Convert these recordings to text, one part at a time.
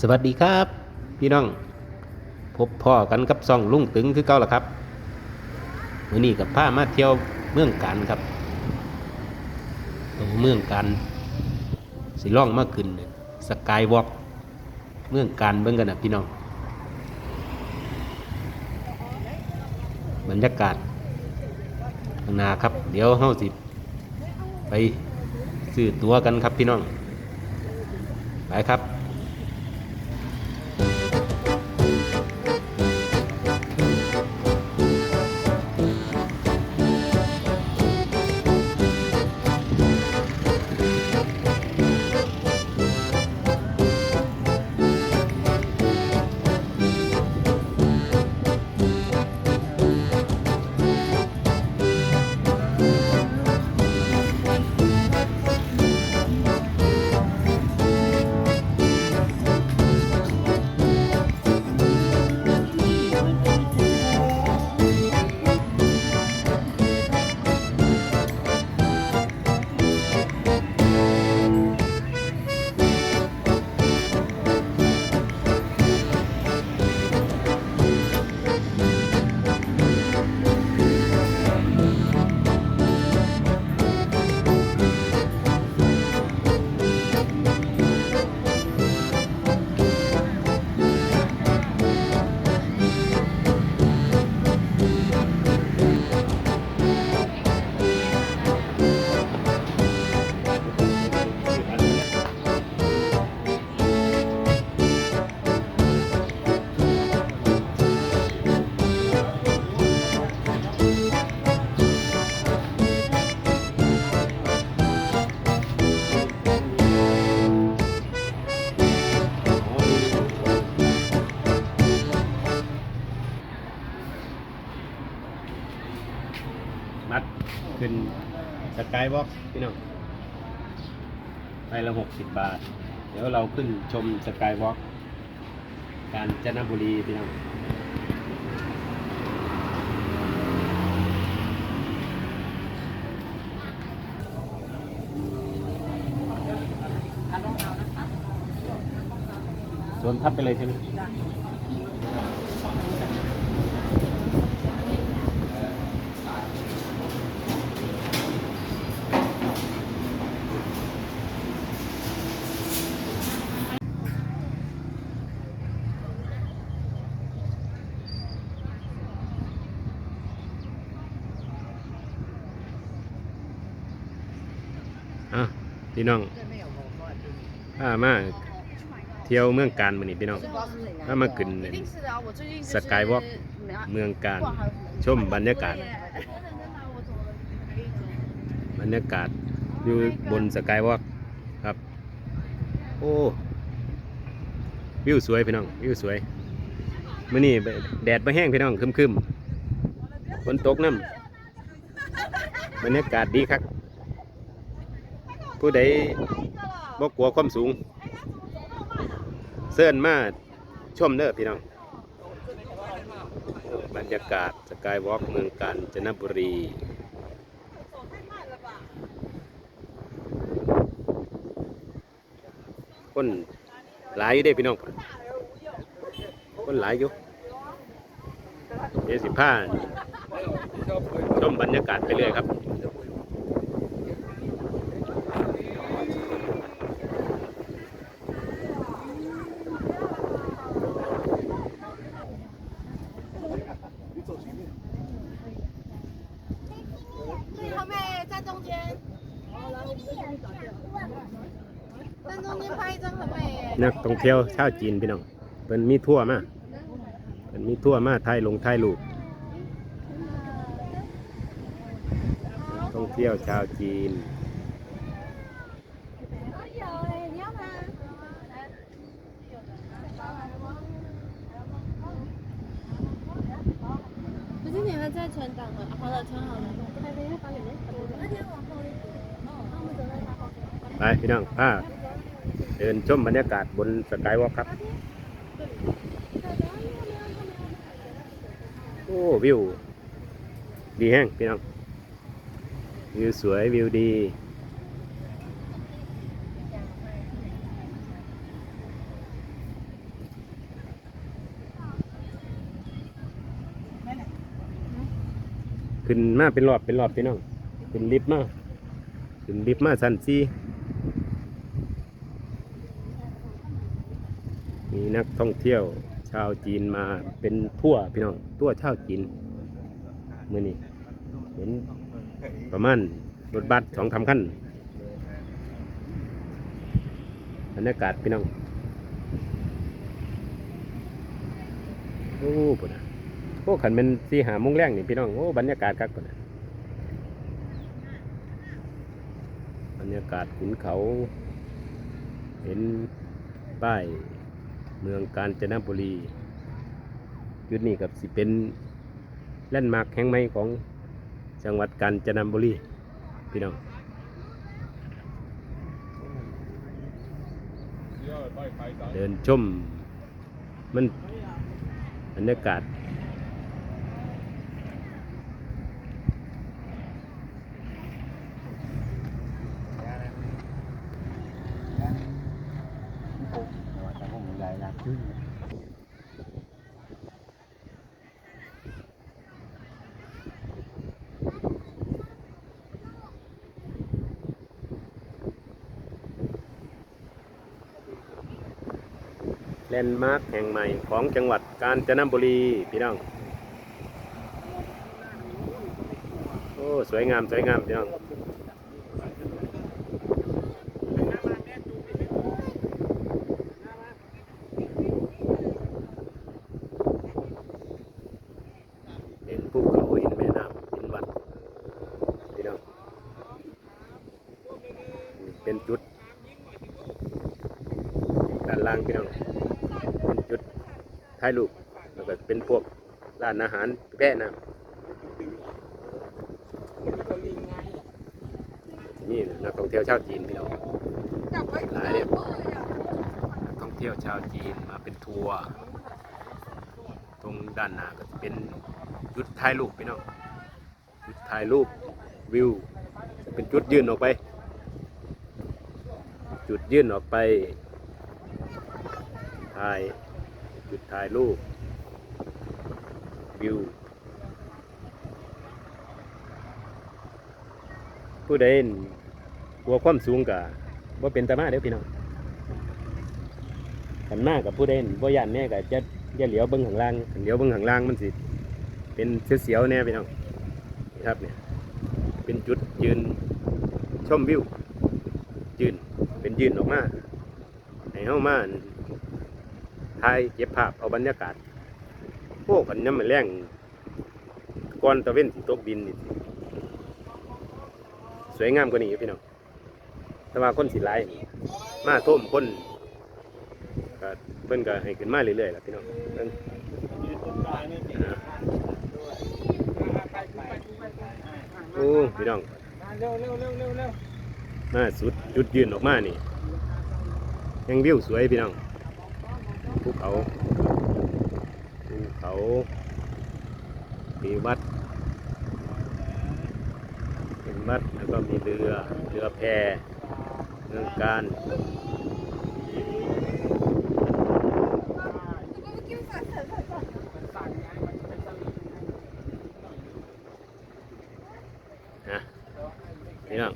สวัสดีครับ พี่น้อง พบพ่อกันกับซองลุงตึงคือเก่าละครับวันนี้กับผ้ามาเที่ยวเมืองการครับเมืองการสิล่องมากขึ้นสกายวอล์กเมืองการเบิ่งกันนะพี่น้อง บรรยากาศข้างหน้าครับ เดี๋ยวเฮาสิ ไปซื้อตั๋วกันครับพี่น้อง ไปครับ ขึ้นสกายวอล์กพี่น้องไปละหกสิบบาท เดี๋ยวเราขึ้นชมสกายวอล์กกาญจนบุรีพี่น้องสวนทับไปเลยใช่ไหม อะ พี่น้องพามาเที่ยวเมืองการมานี่พี่น้องถ้ามาขึ้นเนี่ยสกายวอล์กเมืองการชมบรรยากาศ บรรยากาศอยู่บนสกายวอล์กครับ โอ้วิวสวยพี่น้องวิวสวยมื่อนี้แดดมาแห้งพี่น้องคึมๆฝนตกน้ำบรรยากาศดีครับ ผู้ใดบ่กลัวความสูง เสิร์นมาชมเด้อพี่น้อง บรรยากาศสกายวอล์กเมืองกาญจนบุรีคนหลายอยู่เด้พี่น้องคนหลายอยู่เดี๋ยวสิผ้าชมบรรยากาศไปเรื่อยครับ นักท่องเที่ยวชาวจีนพี่น้องเป็นมีทั่วมาเป็นมีทั่วมาไทยลงไทยลูกท่องเที่ยวชาวจีน 有哎，你要吗？不是你们在存档了，好了，存好了。那边要发给人，那边往后一点。哦，那我们准备发后 ไปพี่น้องพา เดินชมบรรยากาศบนสกายวอล์กครับ โอ้วิว ดีแห้งพี่น้อง วิวสวยวิวดี ขึ้นมาเป็นรอบเป็นรอบพี่น้อง ขึ้นลิฟต์มา ขึ้นลิฟต์มาสั้นซี่ นักท่องเที่ยว ชาวจีนมาเป็นทั่วพี่น้องทั่วชาวจีนเมื่อนี้เห็นประมาณรถบัสสองคำขั้นบรรยากาศพี่น้องโอ้ปุ่นนะโอ้ขันเป็นสีหามงแรงนี่พี่น้องโอ้บรรยากาศคักปุ่นนะบรรยากาศขุนเขา เห็นป้าย เมืองกาญจนบุรี จุดนี้กับสิเป็นแลนด์มาร์คแห่งใหม่ของจังหวัดกาญจนบุรี พี่น้องเดินชมมันบรรยากาศ ลนด์มาร์คแห่งใหม่ของจังหวัดกาญจนบุรีพี่น้อง โอ้ สวยงาม สวยงามพี่น้องเห็นภูเขาเห็นแม่น้ำเห็นวัดพี่น้องเป็นจุดด้านล่างพี่น้อง ถ่ายรูปแล้วก็เป็นพวกร้านอาหารแพะน้ำนี่นักท่องเที่ยวชาวจีนพี่น้องหลายเนี่ยนักท่องเที่ยวชาวจีนมาเป็นทัวร์ตรงด้านหน้าก็เป็นจุดถ่ายรูปพี่น้องจุดถ่ายรูปวิวเป็นจุดยื่นออกไป จุดยื่นออกไปถ่าย จุดถ่ายรูปวิว ผู้ใดกลัวความสูงกับว่าเป็นตามาเด้อพี่น้องขันมากกับผู้ใดว่าย่านแน่กับจะอย่เหลียวเบิ้งข้างล่างเหลียวเบิ้งข้างล่างมันสิ เป็นเสียวๆแน่พี่น้องนะครับเนี่ยเป็นจุดยืนชมวิวยืนเป็นยืนออกมาให้เฮามา ถ่ายเก็บภาพเอาบรรยากาศโอ้กันยามมันแรงก่อนตะเว้นสิตกดินนี่สวยงามกว่านี้พี่น้องแต่ว่าคนสิหลายมาท่วมคนก็เพิ่นก็ให้ขึ้นมาเรื่อยๆล่ะพี่น้องโอ้พี่น้องมาสุดจุดยืนออกมานี่ยังวิวสวยพี่น้อง ภูเขาภูเขามีวัดเป็นวัดแล้วก็มีเรือเรือแพเมืองการนะนี่น้อง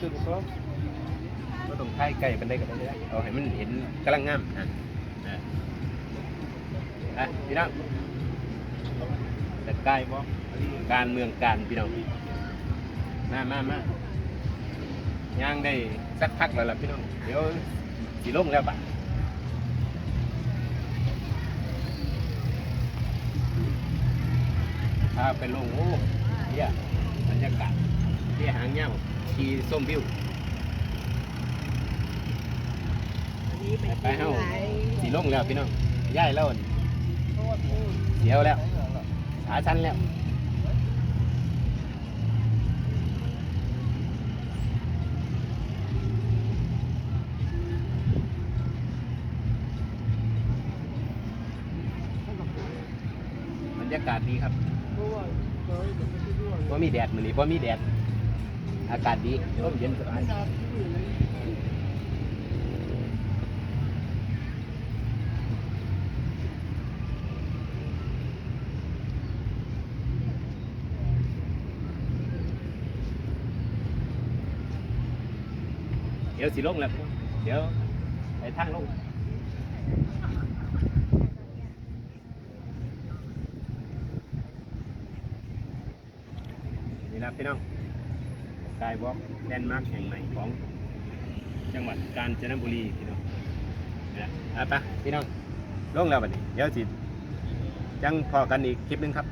จุดเขา ก็ต้องใช้ใกล้กันได้กันได้เอาให้มันเห็นกำลังงามนะอะพี่น้องแต่ใกล้บ่การเมืองการพี่น้องมามามาย่างได้สักพักแล้วล่ะพี่น้องเดี๋ยวสีลงแล้วปะพาไปลงโอ้เยี่ยบรรยากาศเที่ยหางเงี้ยวขี่ส้มวิว ไปเฮ้าสีลงแล้วพี่น้องย้ายแล้วเสียวแล้วขาชันแล้วบรรยากาศดีครับว่ามีแดดมือนี้ว่ามีแดด อากาศดีร่มเย็นสบาย ดี๋ยวสิลงแล้วเดี๋ยวไปทางลงนี่นะพี่น้องกายวอล์กแลนด์มาร์คแห่งใหม่ของจังหวัดกาญจนบุรีพี่น้องนะไปพี่น้องลงแล้วบัดนี้ เดี๋ยวสิจังพอกันอีกคลิปนึงครับ